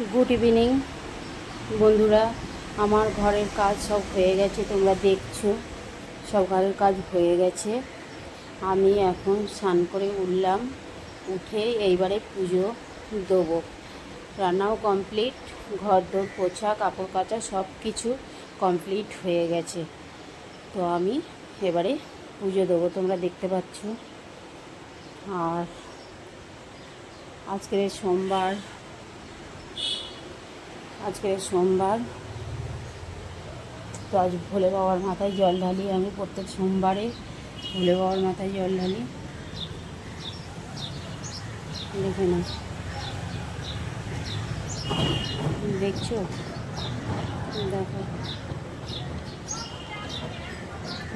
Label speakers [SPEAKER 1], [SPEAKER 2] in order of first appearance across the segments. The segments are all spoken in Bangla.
[SPEAKER 1] গুড ইভিনিং বন্ধুরা। আমার ঘরের কাজ সব হয়ে গেছে, তোমরা দেখছ। সব ঘরের কাজ হয়ে গেছে। আমি এখন স্নান করে উঠলাম, উঠে এইবারে পুজো দেবো। রান্নাও কমপ্লিট ঘর দোর পোছা কাপড় কাচা সব কিছু কমপ্লিট হয়ে গেছে। তো আমি এবারে পুজো দেবো, তোমরা দেখতে পাচ্ছ। আর আজকের সোমবার আজকে সোমবার। তো আজ ভোলে বাবার মাথায় জল ঢালি আমি প্রত্যেক সোমবারে, ভোলে বাবার মাথায় জল ঢালি। দেখে না দেখছ? দেখো।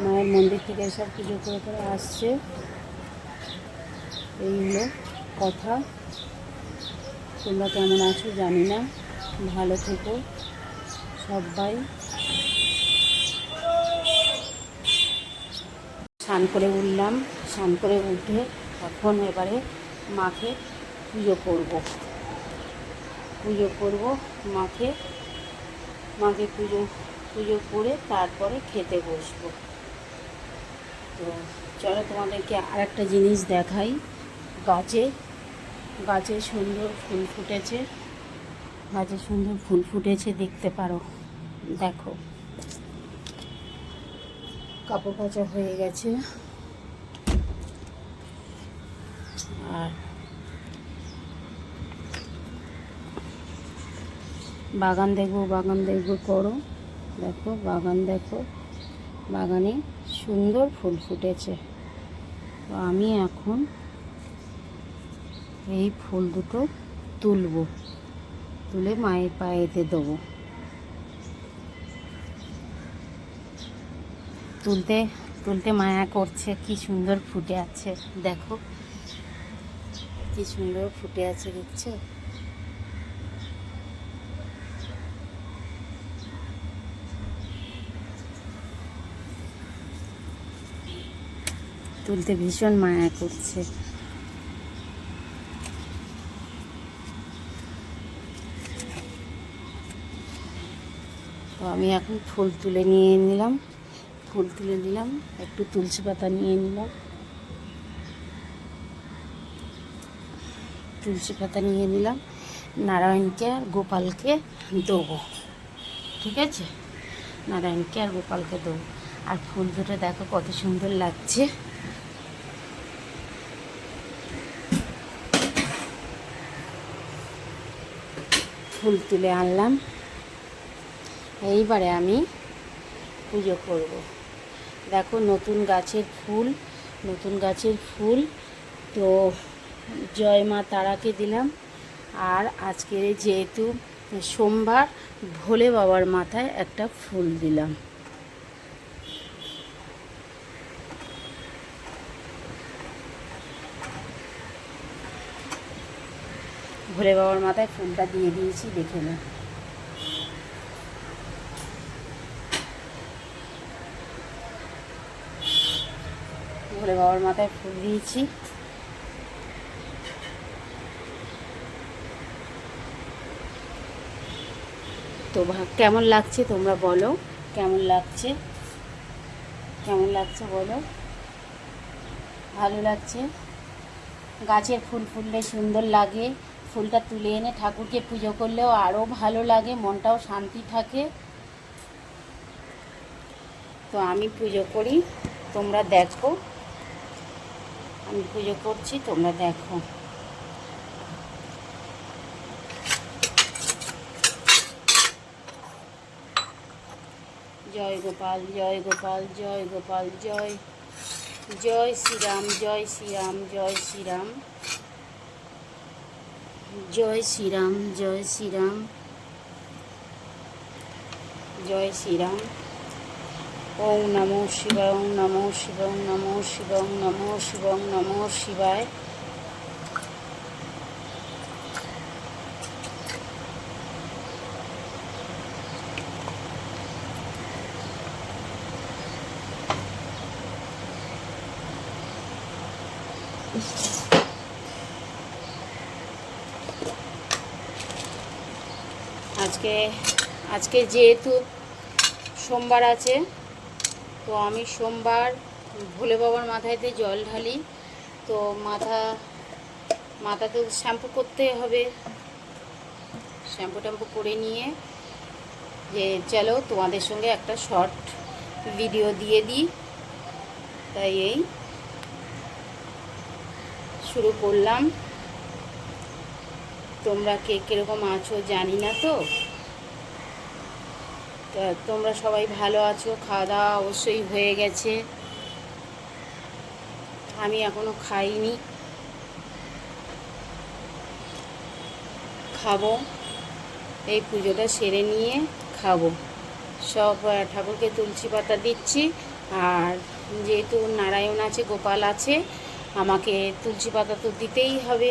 [SPEAKER 1] মায়ের মন্দির থেকে সব পুজো করে করে আসছে। এই হলো কথা। তোমরা কেমন আছো জানি না। ভালো থেকো, সবাই। স্নান করে উঠলাম, স্নান করে উঠে এখন এবারে মাকে পুজো করব। পুজো করব, মাকে মাকে পুজো পুজো করে তারপরে খেতে বসবো। তো চলো তোমাদেরকে আর একটা জিনিস দেখাই। গাছে গাছে সুন্দর ফুল ফুটেছে। গাছে সুন্দর ফুল ফুটেছে দেখতে পারো। দেখো। কাপড় কাচা হয়ে গেছে। আর বাগান দেখব বাগান দেখব, করো। দেখো, বাগান দেখো। বাগানে সুন্দর ফুল ফুটেছে। তো আমি এখন এই ফুল দুটো তুলবো। তুলে মায়ের পায়েতে দেবো। তুলতে তুলতে মায়া করছে, কি সুন্দর ফুটে আছে, দেখো। কি সুন্দর ফুটে আছে, দেখছ? তুলতে ভীষণ মায়া করছে তো আমি এখন ফুল তুলে নিয়ে নিলাম। ফুল তুলে নিলাম, একটু তুলসী পাতা নিয়ে নিলাম। তুলসী পাতা নিয়ে নিলাম। নারায়ণকে আর গোপালকে দেবো। ঠিক আছে? নারায়ণকে আর গোপালকে দেবো। আর ফুল দুটো দেখো কত সুন্দর লাগছে। ফুল তুলে আনলাম। এইবারে আমি পুজো করব। দেখো নতুন গাছের ফুল, নতুন গাছের ফুল। তো জয় মা তারাকে দিলাম। আর আজকের যেহেতু সোমবার, ভোলে বাবার মাথায় একটা ফুল দিলাম। ভোলে বাবার মাথায় ফুলটা দিয়ে দিয়েছি, দেখে না ভোলে বাবার মাথায় ফুল দিয়েছি। তো কেমন লাগছে তোমরা বলো? কেমন লাগছে? কেমন লাগছে বলো? ভালো লাগছে? গাছের ফুল ফুললে সুন্দর লাগে। ফুলটা তুলে এনে ঠাকুরকে পুজো করলেও আরও ভালো লাগে, মনটাও শান্তি থাকে। তো আমি পুজো করি, তোমরা দেখো। আমি পুজো করছি, তোমরা দেখো। জয় গোপাল জয় গোপাল জয় গোপাল, জয় জয় শ্রীরাম জয় শ্রীরাম জয় শ্রীরাম জয় শ্রীরাম জয় শ্রীরাম জয় শ্রীরাম। ওম নমো ওম নমো শিব নমো শিব নমো শিব নমো শিবায়। আজকে আজকে যেহেতু সোমবার আছে তো আমি সোমবার ভোলে বাবার মাথায়তে জল ঢালি। তো মাথা, মাথাতে শ্যাম্পু করতে হবে। শ্যাম্পু ট্যাম্পু করে নিয়ে যে চলো তোমাদের সঙ্গে একটা শর্ট ভিডিও দিয়ে দিই। তাই এই শুরু করলাম। তোমরা কে কীরকম আছো জানি না তো। তোমরা সবাই ভালো আছো? খাওয়া দাওয়া অবশ্যই হয়ে গেছে। আমি এখনও খাইনি। খাব। এই পুজোটা সেরে নিয়ে খাব। সব ঠাকুরকে তুলসী পাতা দিচ্ছি। আর যেহেতু নারায়ণ আছে, গোপাল আছে, আমাকে তুলসী পাতা তো দিতেই হবে।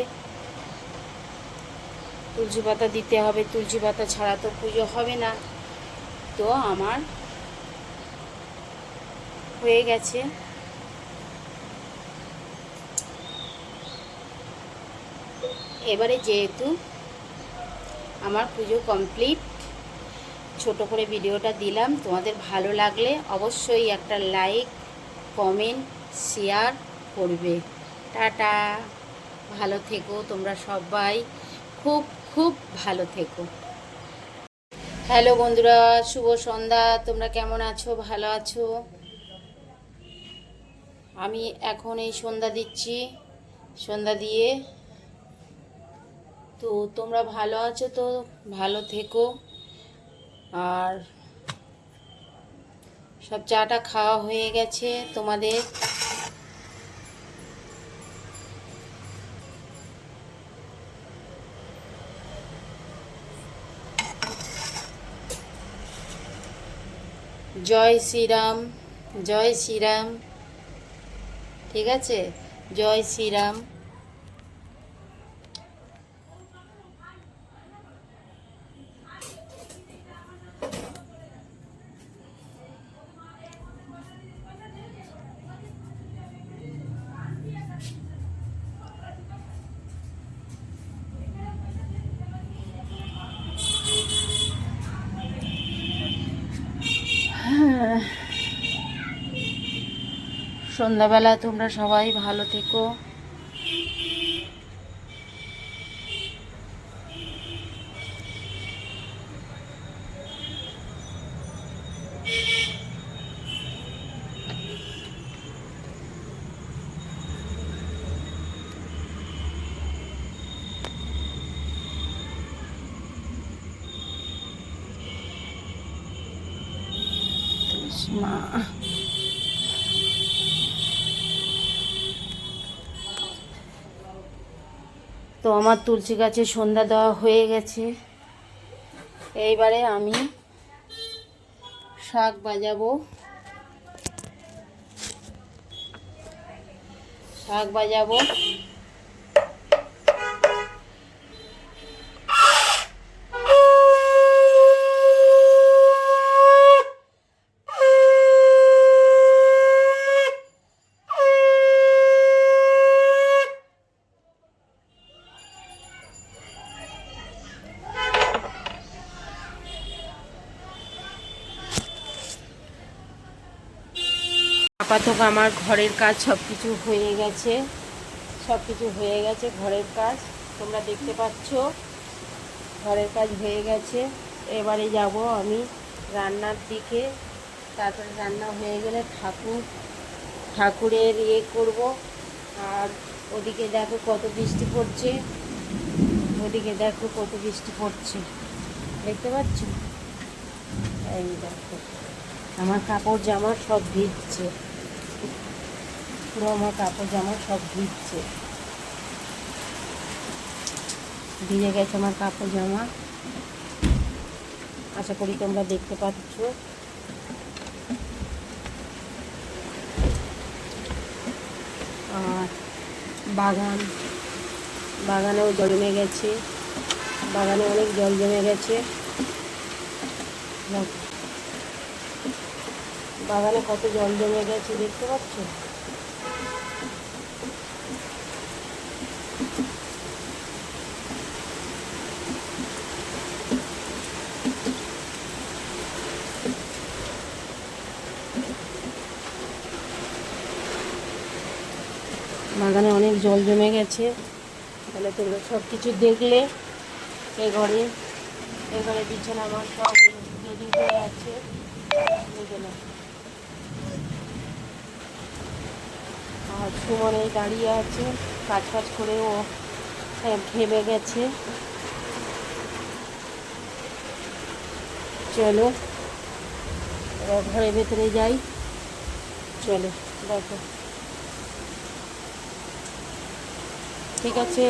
[SPEAKER 1] তুলসী পাতা দিতে হবে। তুলসী পাতা ছাড়া তো পুজো হবে না। তো আমার হয়ে গেছে। এবারে যেহেতু আমার পুজো কমপ্লিট ছোট করে ভিডিওটা দিলাম। তোমাদের ভালো লাগলে অবশ্যই একটা লাইক কমেন্ট শেয়ার করবে। টাটা। ভালো থেকো তোমরা সবাই। খুব খুব ভালো থেকো। হ্যালো বন্ধুরা, শুভ সন্ধ্যা। তোমরা কেমন আছো? ভালো আছো? আমি এখন এই সন্ধ্যা দিচ্ছি। সন্ধ্যা দিয়ে। তো তোমরা ভালো আছো তো? ভালো থেকো। আর সব চাটা খাওয়া হয়ে গেছে তোমাদের। জয় শ্রীরাম জয় শ্রীরাম। ঠিক আছে? জয় শ্রীরাম। সন্ধ্যাবেলা তোমরা সবাই ভালো থেকো। মা। তো আমার তুলসী গাছে সন্ধ্যা দেওয়া হয়ে গেছে। এইবারে আমি শাক বাজাবো। শাক বাজাবো। আপাতত আমার ঘরের কাজ সব কিছু হয়ে গেছে। সব কিছু হয়ে গেছে ঘরের কাজ। তোমরা দেখতে পাচ্ছ, ঘরের কাজ হয়ে গেছে। এবারে যাব আমি রান্নার দিকে। তারপরে রান্না হয়ে গেলে ঠাকুর, ঠাকুরের ইয়ে করব। আর ওদিকে দেখো কত বৃষ্টি পড়ছে। ওদিকে দেখো কত বৃষ্টি পড়ছে। দেখতে পাচ্ছ? এই দেখো, আমার কাপড় জামা সব ভিজছে। পুরো আমার কাপড় জামা সব ভিজছে ভিজে গেছে আমার কাপড় জামা। আশা করি তোমরা দেখতে পাচ্ছ। আর বাগান, বাগানেও জল জমে গেছে। বাগানে অনেক জল জমে গেছে। বাগানে কত জল জমে গেছে দেখতে পাচ্ছ? বাগানে অনেক জল জমে গেছে। তাহলে তোমরা সব কিছু দেখলে এ ঘরে এ ঘরে বিছানা আমার সব রেডি হয়ে আছে। আর সুমন দাঁড়িয়ে আছে কাজ ফাজ করে ও হ্যাঁ, ঘেমে গেছে। চলো ঘরের ভেতরে যাই। চলো দেখো। ঠিক আছে।